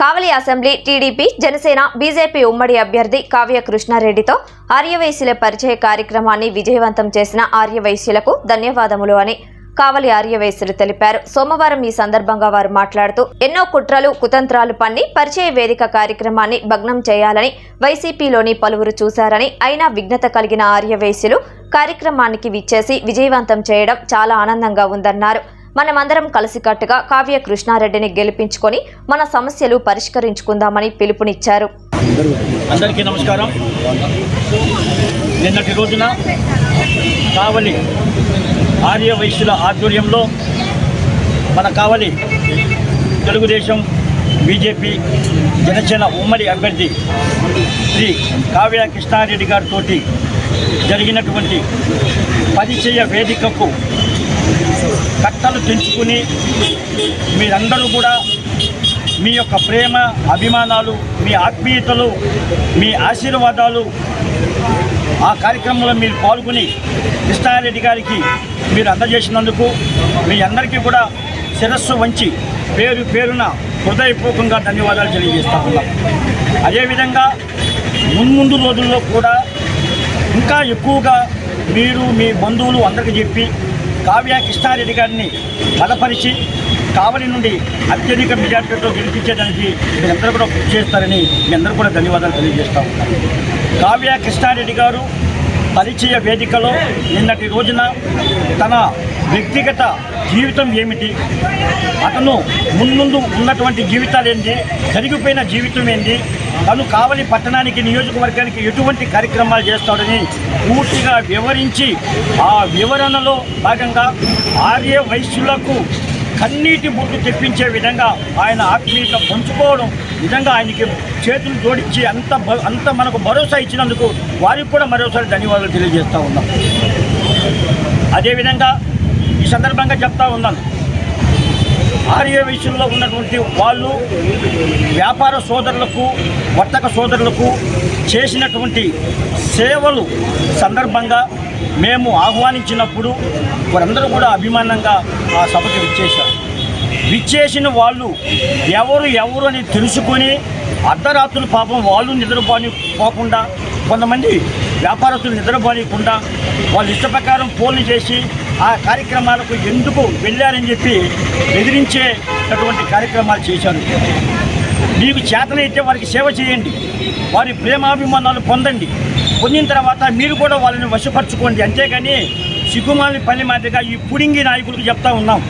Kavali assembly TDP Janasena BJP ఉమ్మడి అభ్యర్థి కావ్య కృష్ణారెడ్డితో ఆర్యవైశ్యుల పరిచయ కార్యక్రమాన్ని విజయవంతం చేసిన ఆర్యవైశ్యులకు ధన్యవాదములు అని కావలి ఆర్యవైశ్యులు తెలిపారు. సోమవారం ఈ సందర్భంగా వారు మాట్లాడుతూ ఎన్నో కుట్రలు కుతంత్రాలు పన్ని పరిచయ వేదిక కార్యక్రమాన్ని భగ్నం చేయాలని వైసీపీలోని పలువురు చూశారని అయినా విఘ్నత కలిగిన ఆర్యవైశ్యులు కార్యక్రమానికి విచ్చేసి విజయవంతం చేయడం చాలా ఆనందంగా ఉందన్నారు. మనమందరం కలిసికట్టుగా కావ్య కృష్ణారెడ్డిని గెలిపించుకొని మన సమస్యలు పరిష్కరించుకుందామని పిలుపునిచ్చారు. అందరికీ నమస్కారం. నిన్నటి రోజున కావలి ఆర్య వైశ్యుల ఆధ్వర్యంలో మన కావలి తెలుగుదేశం బీజేపీ జనసేన ఉమ్మడి అభ్యర్థి శ్రీ కావ్య కృష్ణారెడ్డి గారితో జరిగినటువంటి పరిచయ వేదికకు కట్టలు తెంచుకుని మీరందరూ కూడా మీ యొక్క ప్రేమ అభిమానాలు మీ ఆత్మీయతలు మీ ఆశీర్వాదాలు ఆ కార్యక్రమంలో మీరు పాల్గొని కృష్ణారెడ్డి గారికి మీరు అందజేసినందుకు మీ అందరికీ కూడా శిరస్సు వంచి పేరు పేరున హృదయపూర్వకంగా ధన్యవాదాలు తెలియజేస్తా ఉన్నాం. అదేవిధంగా మున్ముందు రోజుల్లో కూడా ఇంకా ఎక్కువగా మీరు మీ బంధువులు అందరికీ చెప్పి కావ్య కృష్ణారెడ్డి గారిని బలపరిచి కావలి నుండి అత్యధిక మెజార్టీతో గెలిపించేదానికి మీరందరూ కూడా కృషి చేస్తారని మీ అందరూ కూడా ధన్యవాదాలు తెలియజేస్తా. ఉంటాను కావ్య కృష్ణారెడ్డి గారు పరిచయ వేదికలో నిన్నటి రోజున తన వ్యక్తిగత జీవితం ఏమిటి? అతను మున్ముందు ఉన్నటువంటి జీవితాలు ఏంటి? జరిగిపోయిన జీవితం ఏంటి? తను కావలి పట్టణానికి నియోజకవర్గానికి ఎటువంటి కార్యక్రమాలు చేస్తాడని పూర్తిగా వివరించి ఆ వివరణలో భాగంగా ఆర్య వైశ్యులకు కన్నీటి బొట్టు తెప్పించే విధంగా ఆయన ఆత్మీయత పంచుకోవడం నిజంగా ఆయనకి చేతులు జోడించి అంత భ- అంత మనకు భరోసా ఇచ్చినందుకు వారికి కూడా మరోసారి ధన్యవాదాలు తెలియజేస్తూ ఉన్నాం. అదేవిధంగా ఈ సందర్భంగా చెప్తా ఉన్నాను. ఆర్య విషయంలో ఉన్నటువంటి వాళ్ళు వ్యాపార సోదరులకు వర్తక సోదరులకు చేసినటువంటి సేవలు సందర్భంగా మేము ఆహ్వానించినప్పుడు వారందరూ కూడా అభిమానంగా ఆ సభకి విచ్చేశారు. విచ్చేసిన వాళ్ళు ఎవరు ఎవరు అని తెలుసుకొని అర్ధరాత్రులు పాపం వాళ్ళు నిద్రపోని పోకుండా కొంతమంది వ్యాపారస్తులు నిద్రపోనియకుండా వాళ్ళ ఇష్ట ప్రకారం ఫోన్లు చేసి ఆ కార్యక్రమాలకు ఎందుకు వెళ్ళారని చెప్పి బెదిరించేటటువంటి కార్యక్రమాలు చేశారు. మీకు చేతనైతే వారికి సేవ చేయండి. వారి ప్రేమాభిమానాలు పొందండి. పొందిన తర్వాత మీరు కూడా వాళ్ళని వశపరచుకోండి. అంతేగాని సిగ్గుమాలి పని మాదిరిగా ఈ పుడింగి నాయకులకు చెప్తా ఉన్నాం.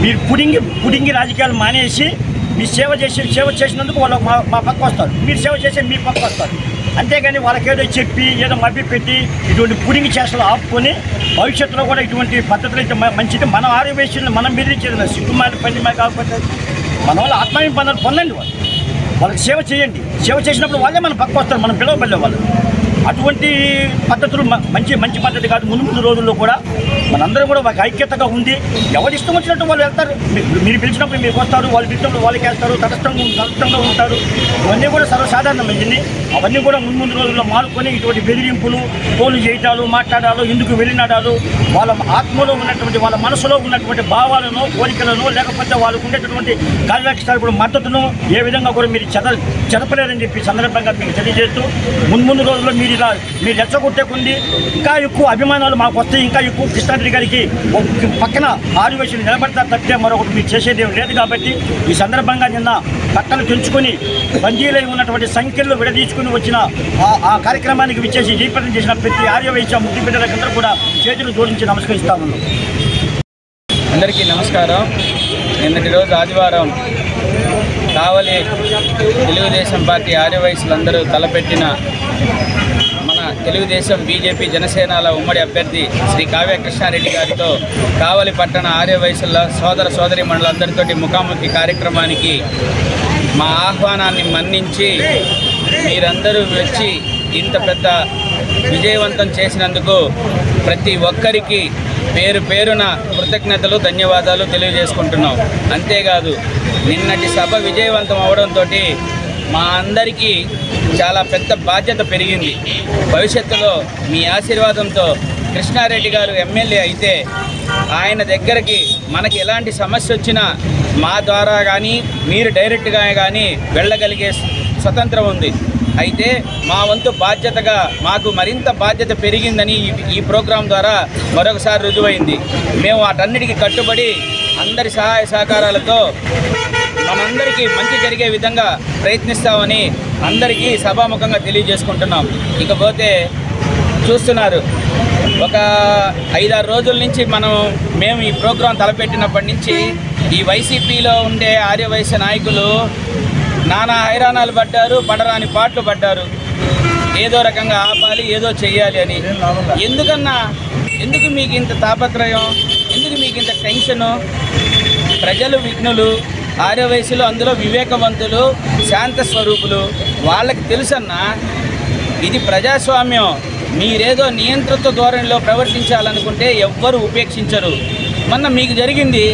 మీరు పుడింగి పుడింగి రాజకీయాలు మానేసి మీ సేవ చేసి సేవ చేసినందుకు వాళ్ళు మా మా పక్క వస్తారు. మీరు సేవ చేసే మీ పక్క వస్తారు. అంతేగాని వాళ్ళకేదో చెప్పి ఏదో మభ్య పెట్టి ఇటువంటి పుడింగి చేసలు ఆపుకొని భవిష్యత్తులో కూడా ఇటువంటి పద్ధతులు అయితే మ- మంచిది. మన విషయంలో మనం బెదిరించేది సిగ్గుమాలి పని మాకు కాకపోతే మన వాళ్ళ ఆత్మాభిమానాలు పొందండి వాళ్ళు. వాళ్ళకి సేవ చేయండి. సేవ చేసినప్పుడు వాళ్ళే మనం పక్క వస్తారు మనం పిలవబడే వాళ్ళు. అటువంటి పద్ధతులు మ- మంచి మంచి పద్ధతి కాదు. ముందు ముందు రోజుల్లో కూడా మనందరం కూడా ఒక ఐక్యతగా ఉంది. ఎవరి ఇష్టం వచ్చినట్టు వాళ్ళు వెళ్తారు. మీరు పిలిచినప్పుడు మీకు వస్తారు. వాళ్ళు పిలిచినప్పుడు వాళ్ళకి వేస్తారు తటస్థంగా తటస్థంగా ఉంటారు. ఇవన్నీ కూడా సర్వసాధారణమైంది. అవన్నీ కూడా ముందు ముందు రోజుల్లో మారుకొని ఇటువంటి బెదిరింపులు ఫోన్లు చేయటాలు మాట్లాడాలు ఎందుకు వెళ్ళినాడాలు వాళ్ళ ఆత్మలో ఉన్నటువంటి వాళ్ళ మనసులో ఉన్నటువంటి భావాలను కోరికలను లేకపోతే వాళ్ళకు ఉండేటటువంటి కార్యక్రమాలు కూడా మద్దతును ఏ విధంగా కూడా మీరు చెద చెదపలేరని చెప్పి సందర్భంగా మీకు తెలియజేస్తూ ముందు ముందు రోజుల్లో మీరు ఇలా మీరు రెచ్చగొట్టేకుంది ఇంకా ఎక్కువ అభిమానాలు మాకు వస్తాయి. ఇంకా ఎక్కువ కృష్ణారెడ్డి గారికి ఒక పక్కన ఆదివేశం వయసులు నిలబడతారు తప్పితే మరొకటి మీరు చేసేది లేదు కాబట్టి ఈ సందర్భంగా నిన్న కట్టలు పెంచుకొని బందీలై ఉన్నటువంటి సంఖ్యలు విడదీసుకుని వచ్చిన ఆ- కార్యక్రమానికి విచ్చేసి దీపం చేసిన ప్రతి ఆర్యవైశ్య ముద్దు బిడ్డలకందరూ కూడా చేతులు జోడించి నమస్కరిస్తా ఉన్నాం. అందరికీ నమస్కారం. నిన్నటి రోజు ఆదివారం కావలి తెలుగుదేశం పార్టీ ఆర్యవయసులందరూ తలపెట్టిన తెలుగుదేశం బీజేపీ జనసేనల ఉమ్మడి అభ్యర్థి శ్రీ కావ్య కృష్ణారెడ్డి గారితో కావలి పట్టణ ఆర్య వయసుల సోదర సోదరి మండలందరితోటి ముఖాముఖి కార్యక్రమానికి మా ఆహ్వానాన్ని మన్నించి మీరందరూ వచ్చి ఇంత పెద్ద విజయవంతం చేసినందుకు ప్రతి ఒక్కరికి పేరు పేరున కృతజ్ఞతలు ధన్యవాదాలు తెలియజేసుకుంటున్నాం. అంతేకాదు నిన్నటి సభ విజయవంతం అవడంతో మా అందరికీ చాలా పెద్ద బాధ్యత పెరిగింది. భవిష్యత్తులో మీ ఆశీర్వాదంతో కృష్ణారెడ్డి గారు ఎమ్మెల్యే అయితే ఆయన దగ్గరికి మనకి ఎలాంటి సమస్య వచ్చినా మా ద్వారా కానీ మీరు డైరెక్ట్గా కానీ వెళ్ళగలిగే స్వతంత్రం ఉంది. అయితే మా వంతు బాధ్యతగా మాకు మరింత బాధ్యత పెరిగిందని ఈ ప్రోగ్రాం ద్వారా మరొకసారి రుజువైంది. మేము వాటన్నిటికీ కట్టుబడి అందరి సహాయ సహకారాలతో మనందరికీ మంచి జరిగే విధంగా ప్రయత్నిస్తామని అందరికీ సభాముఖంగా తెలియజేసుకుంటున్నాం. ఇకపోతే చూస్తున్నారు ఒక ఐదారు రోజుల నుంచి మనం మేము ఈ ప్రోగ్రాం తలపెట్టినప్పటి నుంచి ఈ వైసీపీలో ఉండే ఆర్యవైశ్య నాయకులు నానా హైరాణాలు పడ్డారు పడరాని పాటలు పడ్డారు. ఏదో రకంగా ఆపాలి ఏదో చేయాలి అని. ఎందుకన్నా? ఎందుకు మీకు ఇంత తాపత్రయం? ఎందుకు మీకు ఇంత టెన్షను? ప్రజలు విఘ్నులు. ఆరో వయసులో అందులో వివేకవంతులు శాంత స్వరూపులు వాళ్ళకి తెలుసన్నా ఇది ప్రజాస్వామ్యం. మీరేదో నియంత్రిత ధోరణిలో ప్రవర్తించాలనుకుంటే ఎవ్వరు ఉపేక్షించరు. మొన్న మీకు జరిగింది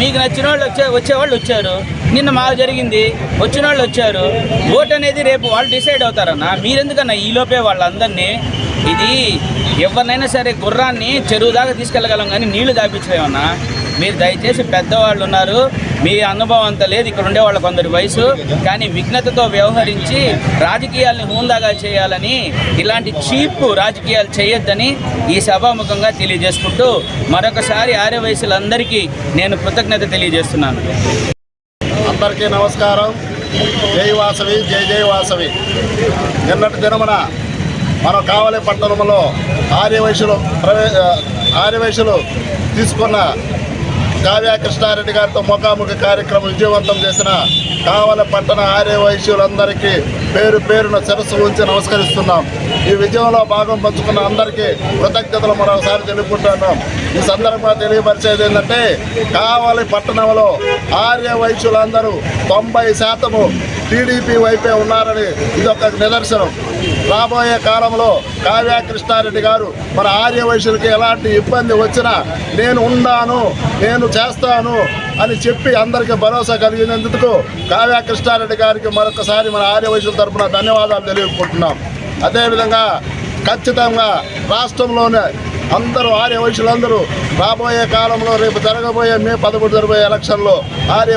మీకు నచ్చిన వాళ్ళు వచ్చే వచ్చేవాళ్ళు వచ్చారు. నిన్న మాకు జరిగింది వచ్చిన వాళ్ళు వచ్చారు. ఓట్ అనేది రేపు వాళ్ళు డిసైడ్ అవుతారన్న. మీరెందుకన్నా ఈలోపే వాళ్ళందరినీ ఇది ఎవరినైనా సరే గుర్రాన్ని చెరువు దాకా తీసుకెళ్ళగలం కానీ నీళ్ళు దాపించలేమన్నా? మీరు దయచేసి పెద్దవాళ్ళు ఉన్నారు. మీ అనుభవం అంత లేదు. ఇక్కడ ఉండే వాళ్ళ కొందరి వయసు. కానీ విఘ్నతతో వ్యవహరించి రాజకీయాల్ని హూందాగా చేయాలని ఇలాంటి చీప్ రాజకీయాలు చేయొద్దని ఈ సభాముఖంగా తెలియజేసుకుంటూ మరొకసారి ఆర్య వయసులందరికీ నేను కృతజ్ఞత తెలియజేస్తున్నాను. అందరికీ నమస్కారం. జై వాసవి జై జై వాసవి. నిన్నటి దినమున మనం కావలి పట్టణంలో ఆర్యవైశ్యులు ప్రవే ఆర్యవైశ్యులు తీసుకున్న కావ్య కృష్ణారెడ్డి గారితో ముఖాముఖి కార్యక్రమం విజయవంతం చేసిన కావలి పట్టణ ఆర్యవైశ్యులందరికీ పేరు పేరున శిరస్సు ఉంచి నమస్కరిస్తున్నాం. ఈ విజయంలో భాగం పంచుకున్న అందరికీ కృతజ్ఞతలు మరొకసారి తెలుపుకుంటున్నాం. ఈ సందర్భంగా తెలియపరిచేది ఏంటంటే కావలి పట్టణంలో ఆర్య వైశ్యులందరూ తొంభై శాతము టీడీపీ వైపే ఉన్నారని ఇది ఒక నిదర్శనం. రాబోయే కాలంలో కావ్య కృష్ణారెడ్డి గారు మన ఆర్యవైశ్యులకి ఎలాంటి ఇబ్బంది వచ్చినా నేను ఉన్నాను నేను చేస్తాను అని చెప్పి అందరికీ భరోసా కలిగినందుకు కావ్య కృష్ణారెడ్డి గారికి మరొకసారి మన ఆర్య వైశ్యుల తరఫున ధన్యవాదాలు తెలియకుంటున్నాం అదేవిధంగా ఖచ్చితంగా రాష్ట్రంలోనే అందరూ ఆర్య రాబోయే కాలంలో రేపు జరగబోయే మే పదమూడు జరగబోయే ఎలక్షన్లో ఆర్య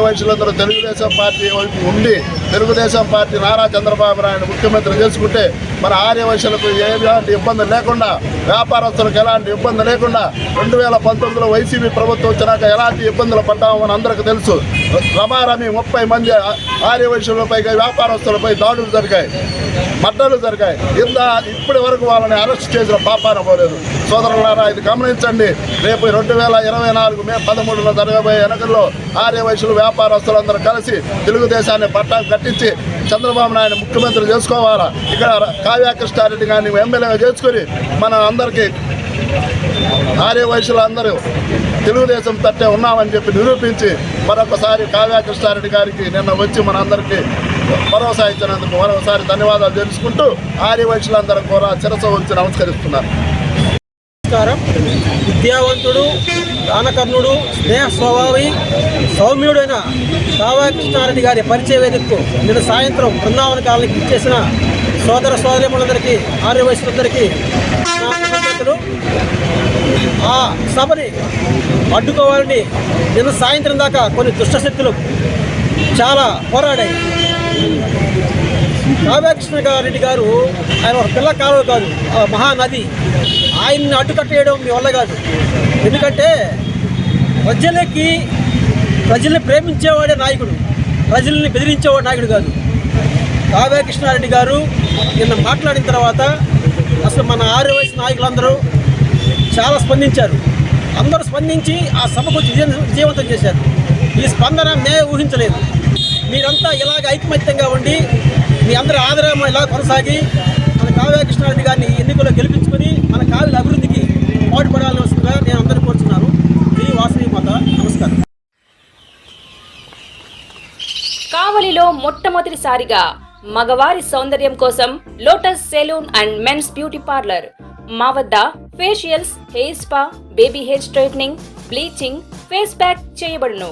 తెలుగుదేశం పార్టీ వైపు ఉండి తెలుగుదేశం పార్టీ నారా చంద్రబాబు నాయుడు ముఖ్యమంత్రి చేసుకుంటే మన ఆర్య వయసులకు ఎలాంటి ఇబ్బంది లేకుండా వ్యాపారస్తులకు ఎలాంటి ఇబ్బంది లేకుండా రెండు వేల పంతొమ్మిదిలో వైసీపీ ప్రభుత్వం వచ్చినాక ఎలాంటి ఇబ్బందులు పడ్డామో అందరికీ తెలుసు. రమారమి ముప్పై మంది ఆర్య వ్యాపారస్తులపై దాడులు జరిగాయి మడ్డలు జరిగాయి. ఇంత ఇప్పటి వరకు వాళ్ళని అరెస్ట్ చేసిన పాపాన పోలేదు. సోదరులారా ఇది గమనించండి. రేపు రెండు వేల ఇరవై నాలుగు మే పదమూడులో జరగబోయే ఎన్నికల్లో ఆర్య వ్యాపారస్తులందరూ కలిసి తెలుగుదేశాన్ని పట్టాలు కట్టించి చంద్రబాబు నాయుడు ముఖ్యమంత్రి చేసుకోవాలా? ఇక్కడ కావ్యకృష్ణారెడ్డి గారిని ఎమ్మెల్యేగా చేసుకొని మన అందరికీ ఆర్య వయసులో అందరూ తెలుగుదేశం తట్టే ఉన్నామని చెప్పి నిరూపించి మరొకసారి కావ్యకృష్ణారెడ్డి గారికి నిన్న వచ్చి మనందరికీ భరోసా ఇచ్చినందుకు మరొకసారి ధన్యవాదాలు తెలుసుకుంటూ ఆర్య వయసులందరూ కూడా చిరస వచ్చి నమస్కరిస్తున్నారు. నమస్కారం. విద్యావంతుడు దానకర్ణుడు స్నేహ స్వభావి సౌమ్యుడైన కావా కృష్ణారెడ్డి గారి పరిచయ వేదికకు నిన్న సాయంత్రం బృందావన కాలనీకి ఇచ్చేసిన సోదర సోదరిములందరికీ ఆర్య వయసులందరికీ ఆ సభని అడ్డుకోవాలని నిన్న సాయంత్రం దాకా కొన్ని దుష్టశక్తులు చాలా పోరాడాయి. రామకృష్ణ రెడ్డి గారు ఆయన ఒక పిల్ల కాలువ కాదు ఆ మహానది. ఆయన్ని అడ్డుకట్టేయడం మీ వల్ల కాదు. ఎందుకంటే ప్రజలకి ప్రజల్ని ప్రేమించేవాడే నాయకుడు ప్రజల్ని బెదిరించేవాడు నాయకుడు కాదు. కావ్యకృష్ణారెడ్డి గారు నిన్న మాట్లాడిన తర్వాత అసలు మన ఆరు వయసు నాయకులందరూ చాలా స్పందించారు. అందరూ స్పందించి ఆ సభకు విజయ విజయవంతం చేశారు. ఈ స్పందన మే ఊహించలేదు. మీరంతా ఇలాగ ఐకమత్యంగా ఉండి మీ అందరి ఆదరణ ఇలా కొనసాగి మన కావ్య కృష్ణారెడ్డి గారిని ఎన్నికల్లో గెలిపించుకొని మన కావ్యుల అభివృద్ధికి పాటుపడాల్సిందిగా నేను అందరిని కోరుతున్నాను ఈ వాసవి మాత. నమస్కారం. కావలిలో మొట్టమొదటిసారిగా మగవారి సౌందర్యం కోసం lotus saloon and men's beauty parlour. మా వద్ద facials hair spa baby hair straightening bleaching face pack చేయబడును.